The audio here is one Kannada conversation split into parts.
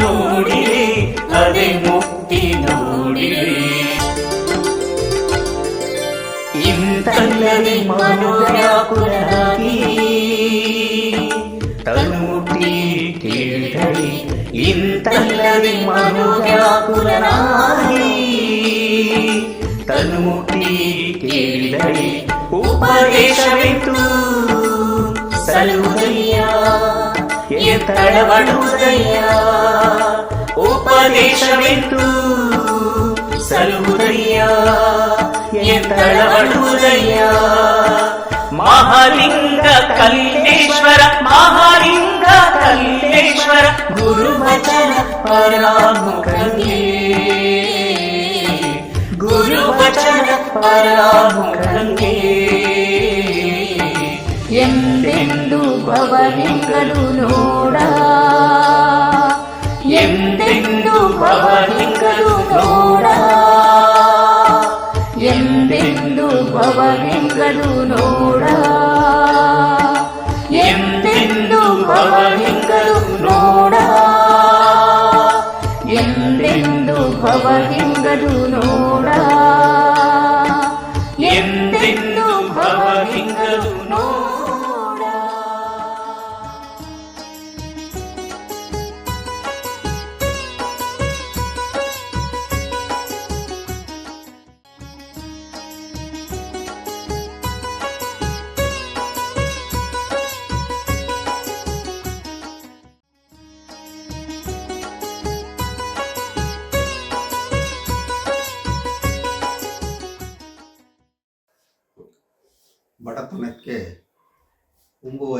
ನೋಡಿರಿ ಅದೇ ಮುಕ್ತಿ ನೋಡಿರಿ ಇಂತಲ್ಲದೆ ಮನೋವ್ಯಾಕುಲರಾಗಿ ತನ್ನುಟಿ ಕೇಳಿದಳಿ ಇಂತಲ್ಲದೆ ಮನೋವ್ಯಾಕುಲರಾಗಿ ತನ್ನುಟಿ ಕೇಳಿದಳಿ ಉಪದೇಶವಿತ್ತು ಸಲುದಯ್ಯ ಎತ್ತಳವಡುವುದಯ್ಯ ಉಪದೇಶವಿತ್ತು ಸಲುದಯ್ಯ ಎತ್ತಳವಡುವುದಯ್ಯ ಮಹಾಲಿಂಗ ಕಲ್ಲೇಶ್ವರ ಮಹಾಲಿಂಗ ಕಲ್ಲೇಶ್ವರ ಗುರುವಚನ ಪರಾಮುಖಂಗೆ ಗುರುವಚನ ಪರಾಮುಖಂಗೆ ಎಂದೆಂದು ಭವಲಿಂಗಲು ನೋಡ ಎಂದೆಂದು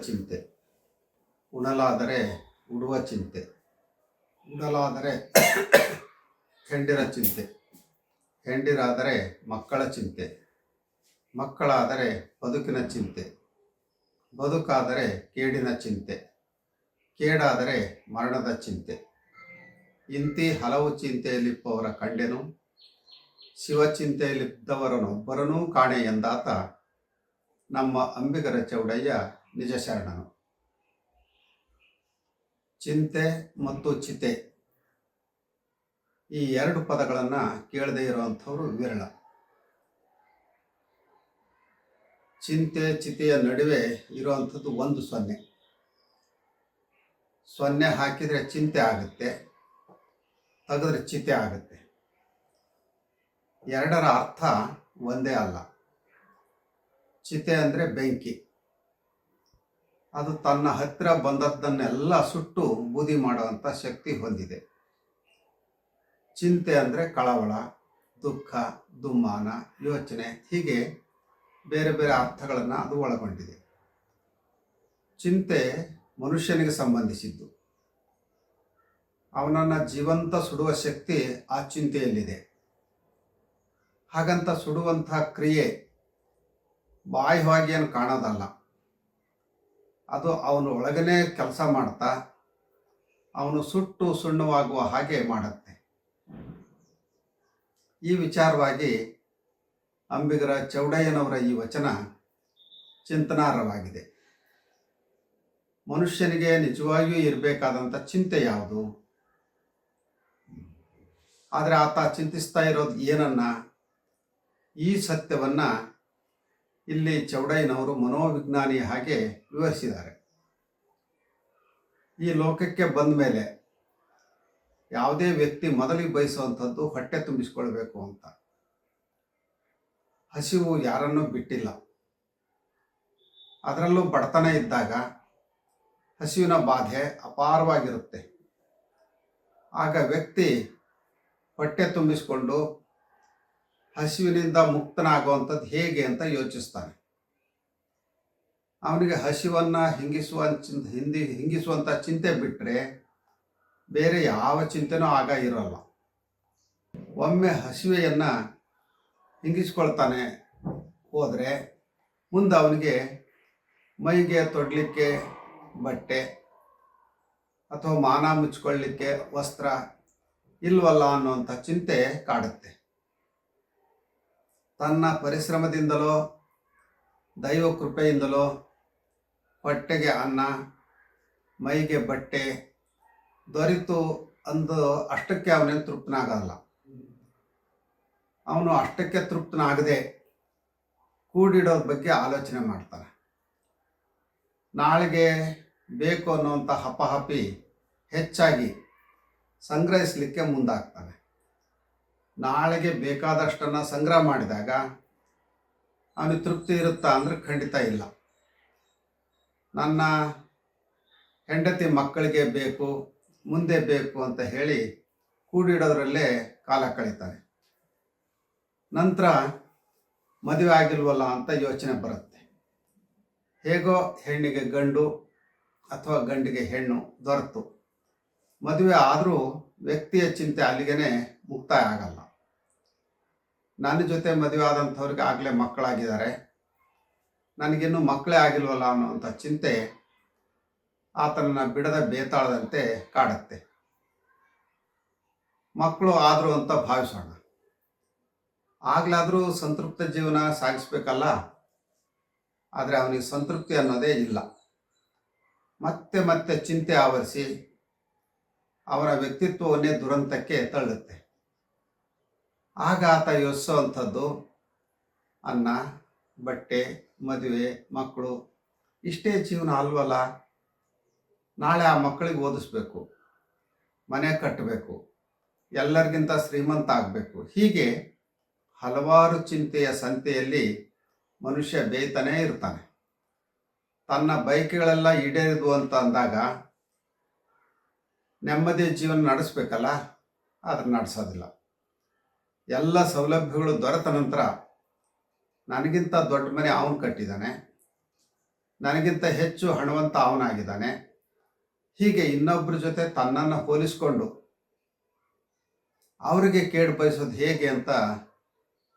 ಚಿಂತೆ. ಉಣಲಾದರೆ ಉಡುವ ಚಿಂತೆ. ಉಡಲಾದರೆ ಹೆಂಡಿರ ಚಿಂತೆ. ಹೆಂಡಿರಾದರೆ ಮಕ್ಕಳ ಚಿಂತೆ. ಮಕ್ಕಳಾದರೆ ಬದುಕಿನ ಚಿಂತೆ. ಬದುಕಾದರೆ ಕೇಡಿನ ಚಿಂತೆ. ಕೇಡಾದರೆ ಮರಣದ ಚಿಂತೆ. ಇಂತಿ ಹಲವು ಚಿಂತೆಯಲ್ಲಿಪ್ಪವರ ಕಂಡೆನು. ಶಿವಚಿಂತೆಯಲ್ಲಿದ್ದವರನೊಬ್ಬರನೂ ಕಾಣೆ ಎಂದಾತ ನಮ್ಮ ಅಂಬಿಗರ ಚೌಡಯ್ಯ ನಿಜ ಶರಣನು. ಚಿಂತೆ ಮತ್ತು ಚಿತೆ. ಈ ಎರಡು ಪದಗಳನ್ನು ಕೇಳದೇ ಇರುವಂಥವ್ರು ವಿರಳ. ಚಿಂತೆ, ಚಿತೆಯ ನಡುವೆ ಇರುವಂಥದ್ದು ಒಂದು ಸೊನ್ನೆ. ಸೊನ್ನೆ ಹಾಕಿದರೆ ಚಿಂತೆ ಆಗುತ್ತೆ, ತೆಗೆದ್ರೆ ಚಿತೆ ಆಗುತ್ತೆ. ಎರಡರ ಅರ್ಥ ಒಂದೇ ಅಲ್ಲ. ಚಿತೆ ಅಂದರೆ ಬೆಂಕಿ. ಅದು ತನ್ನ ಹತ್ತಿರ ಬಂದದ್ದನ್ನೆಲ್ಲ ಸುಟ್ಟು ಬೂದಿ ಮಾಡುವಂಥ ಶಕ್ತಿ ಹೊಂದಿದೆ. ಚಿಂತೆ ಅಂದರೆ ಕಳವಳ, ದುಃಖ, ದುಮ್ಮಾನ, ಯೋಚನೆ, ಹೀಗೆ ಬೇರೆ ಬೇರೆ ಅರ್ಥಗಳನ್ನು ಅದು ಒಳಗೊಂಡಿದೆ. ಚಿಂತೆ ಮನುಷ್ಯನಿಗೆ ಸಂಬಂಧಿಸಿದ್ದು. ಅವನನ್ನು ಜೀವಂತ ಸುಡುವ ಶಕ್ತಿ ಆ ಚಿಂತೆಯಲ್ಲಿದೆ. ಹಾಗಂತ ಸುಡುವಂಥ ಕ್ರಿಯೆ ಬಾಹ್ಯವಾಗಿ ಏನು ಕಾಣೋದಲ್ಲ. ಅದು ಅವನು ಒಳಗನೆ ಕೆಲಸ ಮಾಡ್ತಾ, ಅವನು ಸುಟ್ಟು ಸುಣ್ಣವಾಗುವ ಹಾಗೆ ಮಾಡುತ್ತೆ. ಈ ವಿಚಾರವಾಗಿ ಅಂಬಿಗರ ಚೌಡಯ್ಯನವರ ಈ ವಚನ ಚಿಂತನಾರ್ಹವಾಗಿದೆ. ಮನುಷ್ಯನಿಗೆ ನಿಜವಾಗಿಯೂ ಇರಬೇಕಾದಂಥ ಚಿಂತೆ ಯಾವುದು? ಆದರೆ ಆತ ಚಿಂತಿಸ್ತಾ ಇರೋದು ಏನನ್ನ? ಈ ಸತ್ಯವನ್ನ ಇಲ್ಲಿ ಚೌಡಯ್ಯನವರು ಮನೋವಿಜ್ಞಾನಿ ಹಾಗೆ ವಿವರಿಸಿದ್ದಾರೆ. ಈ ಲೋಕಕ್ಕೆ ಬಂದ ಮೇಲೆ ಯಾವುದೇ ವ್ಯಕ್ತಿ ಮೊದಲಿಗೆ ಬಯಸುವಂಥದ್ದು ಹೊಟ್ಟೆ ತುಂಬಿಸ್ಕೊಳ್ಬೇಕು ಅಂತ. ಹಸಿವು ಯಾರನ್ನೂ ಬಿಟ್ಟಿಲ್ಲ. ಅದರಲ್ಲೂ ಬಡತನ ಇದ್ದಾಗ ಹಸಿವಿನ ಬಾಧೆ ಅಪಾರವಾಗಿರುತ್ತೆ. ಆಗ ವ್ಯಕ್ತಿ ಹೊಟ್ಟೆ ತುಂಬಿಸಿಕೊಂಡು ಹಸಿವಿನಿಂದ ಮುಕ್ತನಾಗುವಂಥದ್ದು ಹೇಗೆ ಅಂತ ಯೋಚಿಸ್ತಾನೆ. ಅವನಿಗೆ ಹಸಿವನ್ನು ಹಿಂಗಿಸುವ ಹಿಂದಿ, ಹಿಂಗಿಸುವಂಥ ಚಿಂತೆ ಬಿಟ್ಟರೆ ಬೇರೆ ಯಾವ ಚಿಂತೆನೂ ಆಗ ಇರಲ್ಲ. ಒಮ್ಮೆ ಹಸಿವೆಯನ್ನು ಹಿಂಗಿಸ್ಕೊಳ್ತಾನೆ ಹೋದರೆ ಮುಂದೆ ಅವನಿಗೆ ಮೈಗೆ ತೊಡಲಿಕ್ಕೆ ಬಟ್ಟೆ ಅಥವಾ ಮಾನ ಮುಚ್ಕೊಳ್ಳಿಕ್ಕೆ ವಸ್ತ್ರ ಇಲ್ವಲ್ಲ ಅನ್ನುವಂಥ ಚಿಂತೆ ಕಾಡುತ್ತೆ. ತನ್ನ ಪರಿಶ್ರಮದಿಂದಲೋ, ದೈವ ಕೃಪೆಯಿಂದಲೋ ಹೊಟ್ಟೆಗೆ ಅನ್ನ, ಮೈಗೆ ಬಟ್ಟೆ ದೊರೆತು ಅಂದು ಅಷ್ಟಕ್ಕೆ ಅವನೇನು ತೃಪ್ತನಾಗಲ್ಲ. ಅವನು ಅಷ್ಟಕ್ಕೆ ತೃಪ್ತನಾಗದೆ ಕೂಡಿಡೋದ್ರ ಬಗ್ಗೆ ಆಲೋಚನೆ ಮಾಡ್ತಾನೆ. ನಾಳೆಗೆ ಬೇಕು ಅನ್ನುವಂಥ ಹಪಹಪಿ ಹೆಚ್ಚಾಗಿ ಸಂಗ್ರಹಿಸಲಿಕ್ಕೆ ಮುಂದಾಗ್ತಾನೆ. ನಾಳೆಗೆ ಬೇಕಾದಷ್ಟನ್ನು ಸಂಗ್ರಹ ಮಾಡಿದಾಗ ಅವನಿಗೆ ತೃಪ್ತಿ ಇರುತ್ತಾ ಅಂದರೆ ಖಂಡಿತ ಇಲ್ಲ. ನನ್ನ ಹೆಂಡತಿ ಮಕ್ಕಳಿಗೆ ಬೇಕು, ಮುಂದೆ ಬೇಕು ಅಂತ ಹೇಳಿ ಕೂಡಿಡೋದ್ರಲ್ಲೇ ಕಾಲ ಕಳೀತಾನೆ. ನಂತರ ಮದುವೆ ಆಗಿಲ್ವಲ್ಲ ಅಂತ ಯೋಚನೆ ಬರುತ್ತೆ. ಹೇಗೋ ಹೆಣ್ಣಿಗೆ ಗಂಡು ಅಥವಾ ಗಂಡಿಗೆ ಹೆಣ್ಣು ದೊರೆತು. ಮದುವೆ ಆದರೂ ವ್ಯಕ್ತಿಯ ಚಿಂತೆ ಅಲ್ಲಿಗೆ ಮುಕ್ತಾಯ ಆಗಲ್ಲ. ನನ್ನ ಜೊತೆ ಮದುವೆ ಆದಂಥವ್ರಿಗೆ ಆಗಲೇ ಮಕ್ಕಳಾಗಿದ್ದಾರೆ. ನನಗಿನ್ನೂ ಮಕ್ಕಳೇ ಆಗಿಲ್ವಲ್ಲ ಅನ್ನೋವಂಥ ಚಿಂತೆ ಆತನನ್ನು ಬಿಡದ ಬೇತಾಳದಂತೆ ಕಾಡುತ್ತೆ. ಮಕ್ಕಳು ಆದರೂ ಅಂತ ಭಾವಿಸೋಣ. ಆಗ್ಲಾದರೂ ಸಂತೃಪ್ತ ಜೀವನ ಸಾಗಿಸ್ಬೇಕಲ್ಲ? ಆದರೆ ಅವನಿಗೆ ಸಂತೃಪ್ತಿ ಅನ್ನೋದೇ ಇಲ್ಲ. ಮತ್ತೆ ಮತ್ತೆ ಚಿಂತೆ ಆವರಿಸಿ ಅವರ ವ್ಯಕ್ತಿತ್ವವನ್ನೇ ದುರಂತಕ್ಕೆ ತಳ್ಳುತ್ತೆ. ಆಗ ಆತ ಯೋಚಿಸುವಂಥದ್ದು ಅನ್ನ, ಬಟ್ಟೆ, ಮದುವೆ, ಮಕ್ಕಳು, ಇಷ್ಟೇ ಜೀವನ ಅಲ್ವಲ್ಲ, ನಾಳೆ ಆ ಮಕ್ಕಳಿಗೆ ಓದಿಸ್ಬೇಕು, ಮನೆ ಕಟ್ಟಬೇಕು, ಎಲ್ಲರಿಗಿಂತ ಶ್ರೀಮಂತ ಆಗಬೇಕು. ಹೀಗೆ ಹಲವಾರು ಚಿಂತೆಯ ಸಂತೆಯಲ್ಲಿ ಮನುಷ್ಯ ಬೇಯ್ತಾನೇ ಇರ್ತಾನೆ. ತನ್ನ ಬೈಕ್ಗಳೆಲ್ಲ ಈಡೇರಿದ್ವು ಅಂತ ಅಂದಾಗ ನೆಮ್ಮದಿ ಜೀವನ ನಡೆಸ್ಬೇಕಲ್ಲ? ಆದರೆ ನಡೆಸೋದಿಲ್ಲ. ಎಲ್ಲ ಸೌಲಭ್ಯಗಳು ದೊರೆತ ನಂತರ ನನಗಿಂತ ದೊಡ್ಡ ಮನೆ ಅವನು ಕಟ್ಟಿದ್ದಾನೆ ನನಗಿಂತ ಹೆಚ್ಚು ಹಣವಂತ ಅವನಾಗಿದ್ದಾನೆ. ಹೀಗೆ ಇನ್ನೊಬ್ಬರ ಜೊತೆ ತನ್ನನ್ನು ಹೋಲಿಸಿಕೊಂಡು ಅವರಿಗೆ ಕೇಡು ಬಯಸೋದು ಹೇಗೆ ಅಂತ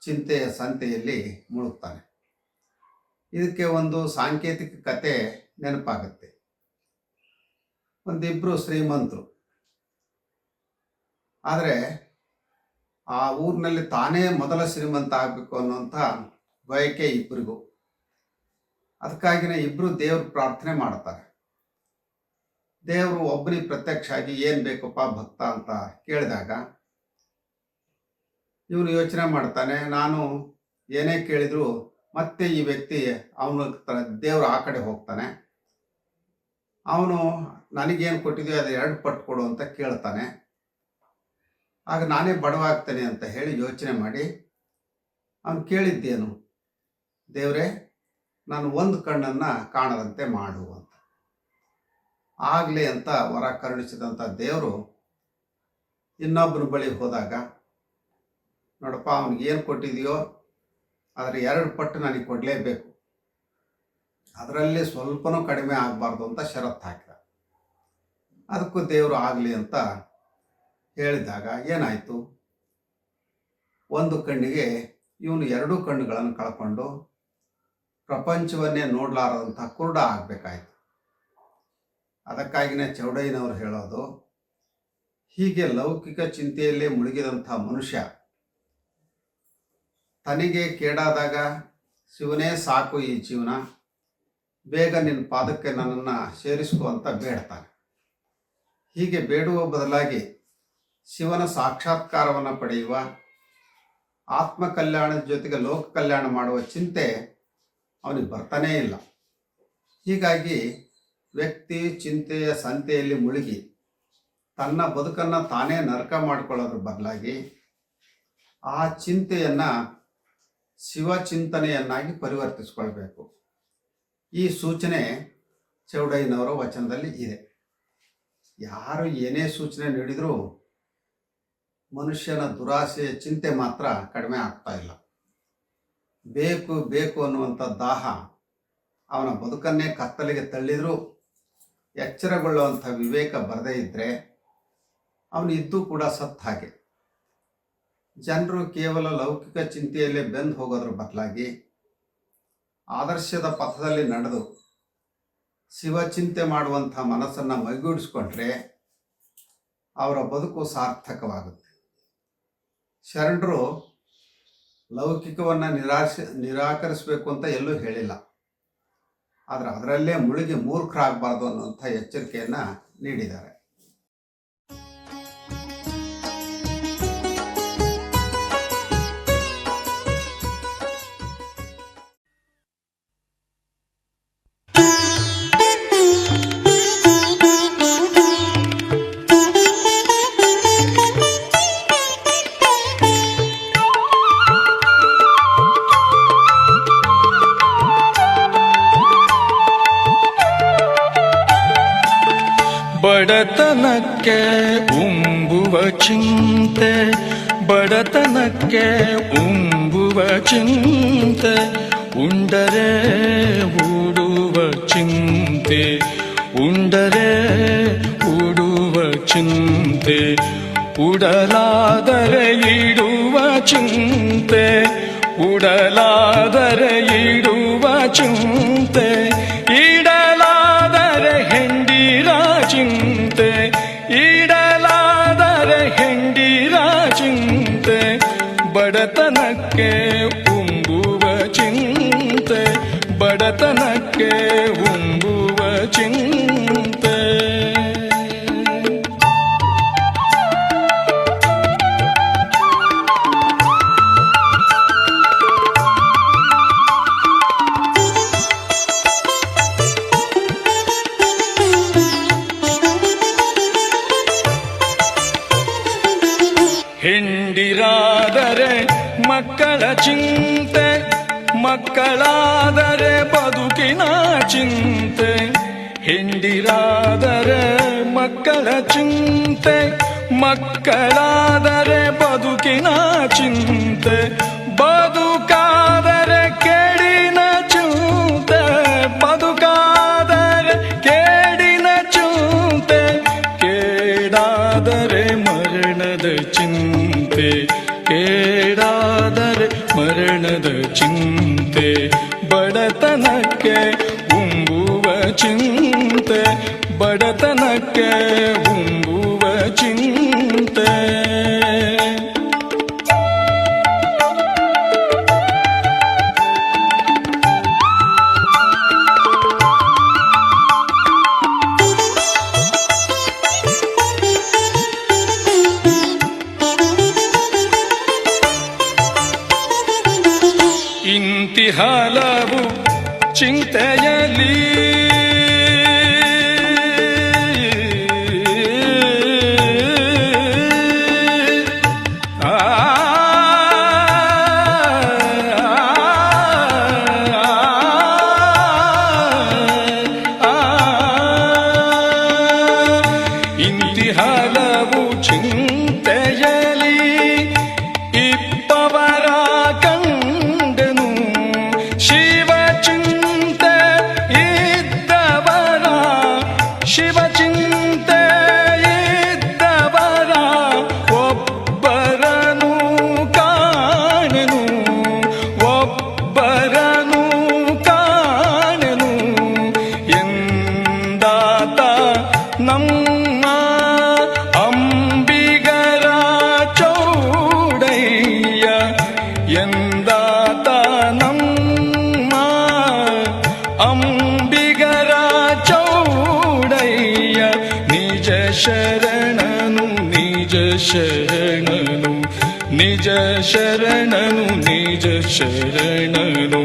ಚಿಂತೆಯ ಸಂತೆಯಲ್ಲಿ ಮುಳುಗ್ತಾನೆ. ಇದಕ್ಕೆ ಒಂದು ಸಾಂಕೇತಿಕ ಕತೆ ನೆನಪಾಗುತ್ತೆ. ಒಂದಿಬ್ಬರು ಶ್ರೀಮಂತರು. ಆದರೆ ಆ ಊರಿನಲ್ಲಿ ತಾನೇ ಮೊದಲ ಶ್ರೀಮಂತ ಆಗಬೇಕು ಅನ್ನುವಂಥ ಬಯಕೆ ಇಬ್ಬರಿಗೂ ಅದಕ್ಕಾಗಿನೇ ಇಬ್ಬರು ದೇವ್ರ ಪ್ರಾರ್ಥನೆ ಮಾಡ್ತಾರೆ. ದೇವರು ಒಬ್ಬನಿಗೆ ಪ್ರತ್ಯಕ್ಷ ಆಗಿ ಏನು ಬೇಕಪ್ಪ ಭಕ್ತ ಅಂತ ಕೇಳಿದಾಗ ಇವನು ಯೋಚನೆ ಮಾಡ್ತಾನೆ, ನಾನು ಏನೇ ಕೇಳಿದ್ರು ಮತ್ತೆ ಈ ವ್ಯಕ್ತಿ ಅವನ ದೇವರು ಆ ಕಡೆ ಹೋಗ್ತಾನೆ. ಅವನು ನನಗೇನು ಕೊಟ್ಟಿದೆಯೋ ಅದು ಎರಡು ಪಟ್ಟು ಕೊಡು ಅಂತ ಕೇಳ್ತಾನೆ. ಆಗ ನಾನೇ ಬಡವಾಗ್ತೇನೆ ಅಂತ ಹೇಳಿ ಯೋಚನೆ ಮಾಡಿ ಅವನು ಕೇಳಿದ್ದೇನು, ದೇವರೇ, ನಾನು ಒಂದು ಕಣ್ಣನ್ನು ಕಾಣದಂತೆ ಮಾಡು ಅಂತ. ಆಗಲಿ ಅಂತ ವರ ಕರುಣಿಸಿದಂಥ ದೇವರು ಇನ್ನೊಬ್ಬನ ಬಳಿ ಹೋದಾಗ, ನೋಡಪ್ಪ, ಅವನಿಗೆ ಏನು ಕೊಟ್ಟಿದೆಯೋ ಅದರ ಎರಡು ಪಟ್ಟು ನನಗೆ ಕೊಡಲೇಬೇಕು. ಅದರಲ್ಲಿ ಸ್ವಲ್ಪನೂ ಕಡಿಮೆ ಆಗಬಾರ್ದು ಅಂತ ಷರತ್ತು ಹಾಕಿದ. ಅದಕ್ಕೂ ದೇವರು ಆಗಲಿ ಅಂತ ಹೇಳಿದಾಗ ಏನಾಯಿತು? ಒಂದು ಕಣ್ಣಿಗೆ ಇವನು ಎರಡೂ ಕಣ್ಣುಗಳನ್ನು ಕಳ್ಕೊಂಡು ಪ್ರಪಂಚವನ್ನೇ ನೋಡಲಾರದಂಥ ಕುರುಡ ಆಗಬೇಕಾಯಿತು. ಅದಕ್ಕಾಗಿನೇ ಚೌಡಯ್ಯನವರು ಹೇಳೋದು, ಹೀಗೆ ಲೌಕಿಕ ಚಿಂತೆಯಲ್ಲೇ ಮುಳುಗಿದಂಥ ಮನುಷ್ಯ ತನಿಗೆ ಕೇಡಾದಾಗ ಶಿವನೇ ಸಾಕು ಈ ಜೀವನ, ಬೇಗ ನಿನ್ನ ಪಾದಕ್ಕೆ ನನ್ನನ್ನು ಸೇರಿಸ್ಕೊ ಅಂತ ಬೇಡ್ತಾನೆ. ಹೀಗೆ ಬೇಡುವ ಬದಲಾಗಿ ಶಿವನ ಸಾಕ್ಷಾತ್ಕಾರವನ್ನು ಪಡೆಯುವ ಆತ್ಮ ಕಲ್ಯಾಣದ ಜೊತೆಗೆ ಲೋಕ ಕಲ್ಯಾಣ ಮಾಡುವ ಚಿಂತೆ ಅವನಿಗೆ ಬರ್ತಾನೇ ಇಲ್ಲ. ಹೀಗಾಗಿ ವ್ಯಕ್ತಿ ಚಿಂತೆಯ ಸಂತೆಯಲ್ಲಿ ಮುಳುಗಿ ತನ್ನ ಬದುಕನ್ನು ತಾನೇ ನರಕ ಮಾಡಿಕೊಳ್ಳೋದ್ರ ಬದಲಾಗಿ ಆ ಚಿಂತೆಯನ್ನು ಶಿವಚಿಂತನೆಯನ್ನಾಗಿ ಪರಿವರ್ತಿಸ್ಕೊಳ್ಬೇಕು. ಈ ಸೂಚನೆ ಚೌಡಯ್ಯನವರ ವಚನದಲ್ಲಿ ಇದೆ. ಯಾರು ಏನೇ ಸೂಚನೆ ನೀಡಿದರೂ ಮನುಷ್ಯನ ದುರಾಸೆ ಚಿಂತೆ ಮಾತ್ರ ಕಡಿಮೆ ಆಗ್ತಾ ಇಲ್ಲ. ಬೇಕು ಬೇಕು ಅನ್ನುವಂಥ ದಾಹ ಅವನ ಬದುಕನ್ನೇ ಕತ್ತಲಿಗೆ ತಳ್ಳಿದರೂ, ಎಚ್ಚರಗೊಳ್ಳುವಂಥ ವಿವೇಕ ಬರದೇ ಇದ್ದರೆ ಅವನು ಇದ್ದೂ ಕೂಡ ಸತ್ತ ಹಾಗೆ. ಜನರು ಕೇವಲ ಲೌಕಿಕ ಚಿಂತೆಯಲ್ಲೇ ಬೆಂದು ಹೋಗೋದ್ರ ಬದಲಾಗಿ ಆದರ್ಶದ ಪಥದಲ್ಲಿ ನಡೆದು ಶಿವಚಿಂತೆ ಮಾಡುವಂಥ ಮನಸ್ಸನ್ನು ಮೈಗೂಡಿಸ್ಕೊಂಡ್ರೆ ಅವರ ಬದುಕು ಸಾರ್ಥಕವಾಗುತ್ತೆ. ಶರಣರು ಲೌಕಿಕವನ್ನು ನಿರಾಶ ನಿರಾಕರಿಸಬೇಕು ಅಂತ ಎಲ್ಲೂ ಹೇಳಿಲ್ಲ. ಆದರೆ ಅದರಲ್ಲೇ ಮುಳುಗಿ ಮೂರ್ಖರಾಗಬಾರ್ದು ಅನ್ನುವಂಥ ಎಚ್ಚರಿಕೆಯನ್ನು ನೀಡಿದ್ದಾರೆ. ಉಂಬುವ ಚಿಂತೆ, ಬಡತನಕ್ಕೆ ಉಂಬುವ ಚಿಂತೆ, ಉಂಡರೆ ಉಡುವ ಚಿಂತೆ, ಉಂಡರೆ ಉಡುವ ಚಿಂತೆ, ಉಡಲಾದರೆ ಇಡುವ ಚಿಂತೆ, ಉಡಲಾದರೆ ಇಡುವ ಚಿಂತೆ. ಬಡತನಕ್ಕೆ ಉಂಬುವ ಚಿಂತೆ ಬಡತನಕ್ಕೆ ಉಂಬುವ ಮಕ್ಕಳ ಚಿಂತೆ ಮಕ್ಕಳಾದರೆ ಬದುಕಿನ ಚಿಂತೆ ಹೆಂಡಿರಾದರೆ ಮಕ್ಕಳ ಚಿಂತೆ ಮಕ್ಕಳಾದರೆ ಬದುಕಿನ ಚಿಂತೆ ಬದುಕಾದರೆ ಮರಣದ ಚಿಂತೆ ಬಡತನಕ್ಕೆ ಉಂಬುವ ಚಿಂತೆ ಬಡತನಕ್ಕೆ ಉಂಬುವ ಚಿಂತೆ. ಚಿಂತೆಯಲಿ ಶರಣನು ನಿಜ ಶರಣನು ನಿಜ ಶರಣನು ನಿಜ ಶರಣನು.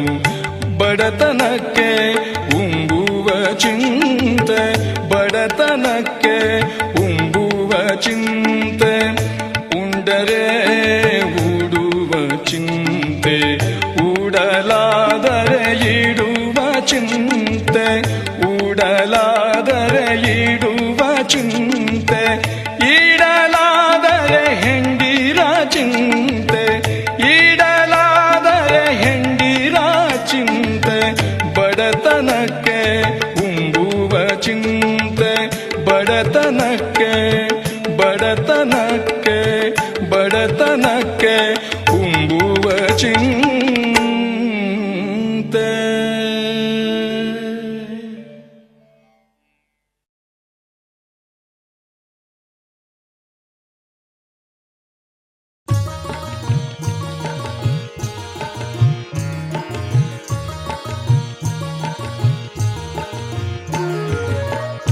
ಬಡತನಕ್ಕೆ ಉಂಬುವ ಚಿಂತೆ ಬಡತನಕ್ಕೆ ಉಂಬುವ ಚಿಂತೆ. ಚಿಂತೆ ಇಡಲಾದರೆ